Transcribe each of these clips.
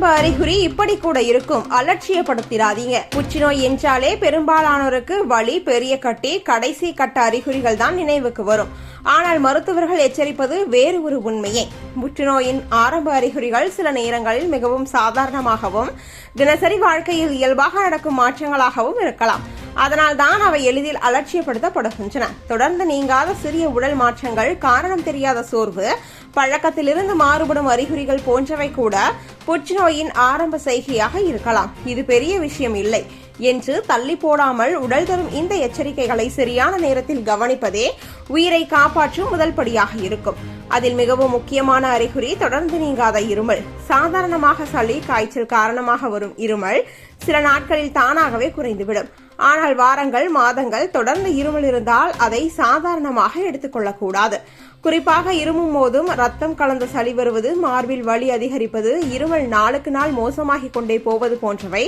ஆரம்ப அறிகுறி இப்படி கூட இருக்கும். அலட்சியப்படுத்திடாதீங்க புற்றுநோய் என்றாலே பெரும்பாலானோருக்கு வலி பெரிய கட்டி கடைசி கட்ட அறிகுறிகள் தான் நினைவுக்கு வரும். ஆனால் மருத்துவர்கள் எச்சரிப்பது வேறு ஒரு உண்மையே. புற்றுநோயின் ஆரம்ப அறிகுறிகள் சில நேரங்களில் மிகவும் சாதாரணமாகவும் தினசரி வாழ்க்கையில் இயல்பாக நடக்கும் மாற்றங்களாகவும் இருக்கலாம். அதனால் தான் அவை எளிதில் அலட்சியப்படுத்தப்படுகின்றன. தொடர்ந்து நீங்காத சிறிய உடல் மாற்றங்கள் காரணம் தெரியாத சோர்வு பழக்கத்திலிருந்து மாறுபடும் அறிகுறிகள் போன்றவை கூட புற்றுநோயின் ஆரம்ப செய்கையாக இருக்கலாம். இது பெரிய விஷயம் இல்லை. என்று தள்ளி போடாமல் உடல் தரும் இந்த எச்சரிக்கைகளை சரியான நேரத்தில் கவனிப்பதே உயிரை காப்பாற்றும் முதல் படியாக இருக்கும். அதில் மிகவும் முக்கியமான அறிகுறி தொடர்ந்து நீங்காத இருமல். சாதாரணமாக சளி காய்ச்சல் காரணமாக வரும் இருமல் சில நாட்களில் தானாகவே குறைந்துவிடும். ஆனால் வாரங்கள் மாதங்கள் தொடர்ந்து இருமல் இருந்தால் அதை சாதாரணமாக எடுத்துக்கொள்ளக்கூடாது. குறிப்பாக இருமும் போதும் ரத்தம் கலந்த சளி வருவது மார்பில் வலி அதிகரிப்பது இருமல் நாளுக்கு நாள் மோசமாகிக் கொண்டே போவது போன்றவை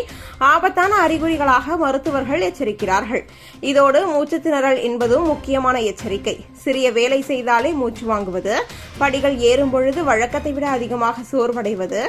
ஆபத்தான அறிகுறிகளாக மருத்துவர்கள் எச்சரிக்கிறார்கள். இதோடு மூச்சு திணறல் என்பதும் முக்கியமான எச்சரிக்கை. சிறிய வேலை செய்தாலே மூச்சு வாங்குவது. படிகள் ஏறும் பொழுது வழக்கத்தை விட அதிகமாக சோர்வடைவது.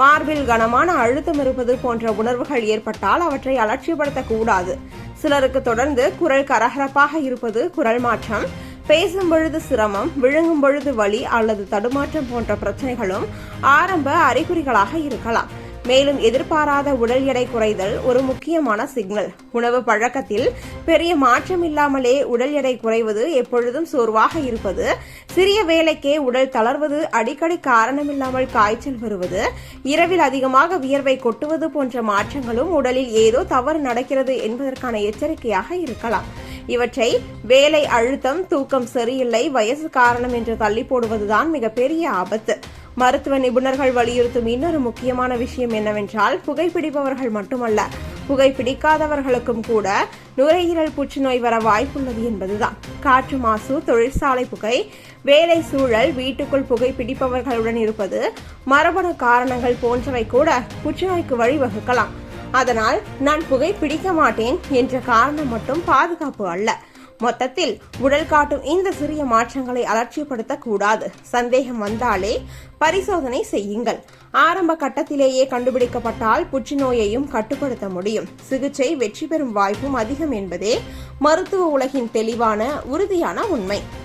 மார்பில் கனமான அழுத்தம் இருப்பது போன்ற உணர்வுகள் ஏற்பட்டால் அவற்றை அலட்சியப்படுத்தக்கூடாது. சிலருக்கு தொடர்ந்து குரல் கரகரப்பாக இருப்பது குரல் மாற்றம். பேசும் பொழுது சிரமம் விழுங்கும் பொழுது வலி அல்லது தடுமாற்றம் போன்ற பிரச்சனைகளும் ஆரம்ப அறிகுறிகளாக இருக்கலாம். மேலும் எதிர்பாராத உடல் எடை குறைதல் ஒரு முக்கியமான சிக்னல். உணவு பழக்கத்தில் பெரிய மாற்றம் இல்லாமலே உடல் எடை குறைவது எப்பொழுதும் சோர்வாக இருப்பது சிறிய வேலைக்கே உடல் தளர்வது அடிக்கடி காரணமில்லாமல் காய்ச்சல் வருவது இரவில் அதிகமாக வியர்வை கொட்டுவது போன்ற மாற்றங்களும் உடலில் ஏதோ தவறு நடக்கிறது என்பதற்கான எச்சரிக்கையாக இருக்கலாம். இவற்றை வேலை அழுத்தம் தூக்கம் சரியில்லை வயசு காரணம் என்று தள்ளி போடுவதுதான் மிகப்பெரிய ஆபத்து. மருத்துவ நிபுணர்கள் வலியுறுத்தும் இன்னொரு முக்கியமான விஷயம் என்னவென்றால் புகைப்பிடிப்பவர்கள் மட்டுமல்ல புகைப்பிடிக்காதவர்களுக்கும் கூட நுரையீரல் புற்றுநோய் வர வாய்ப்புள்ளது என்பதுதான். காற்று மாசு தொழிற்சாலை புகை வேலை சூழல் வீட்டுக்குள் புகைப்பிடிப்பவர்களுடன் இருப்பது மரபணு காரணங்கள் போன்றவை கூட புற்றுநோய்க்கு வழிவகுக்கலாம். அதனால் நான் புகை பிடிக்க மாட்டேன் என்ற காரணம் மட்டும் பாதுகாப்பு அல்ல. மொத்தத்தில் உடல் காட்டும் இந்த சிறிய மாற்றங்களை அலட்சியப்படுத்த கூடாது. சந்தேகம் வந்தாலே பரிசோதனை செய்யுங்கள். ஆரம்ப கட்டத்திலேயே கண்டுபிடிக்கப்பட்டால் புற்றுநோயையும் கட்டுப்படுத்த முடியும். சிகிச்சை வெற்றி பெறும் வாய்ப்பும் அதிகம் என்பதே மருத்துவ உலகின் தெளிவான உறுதியான உண்மை.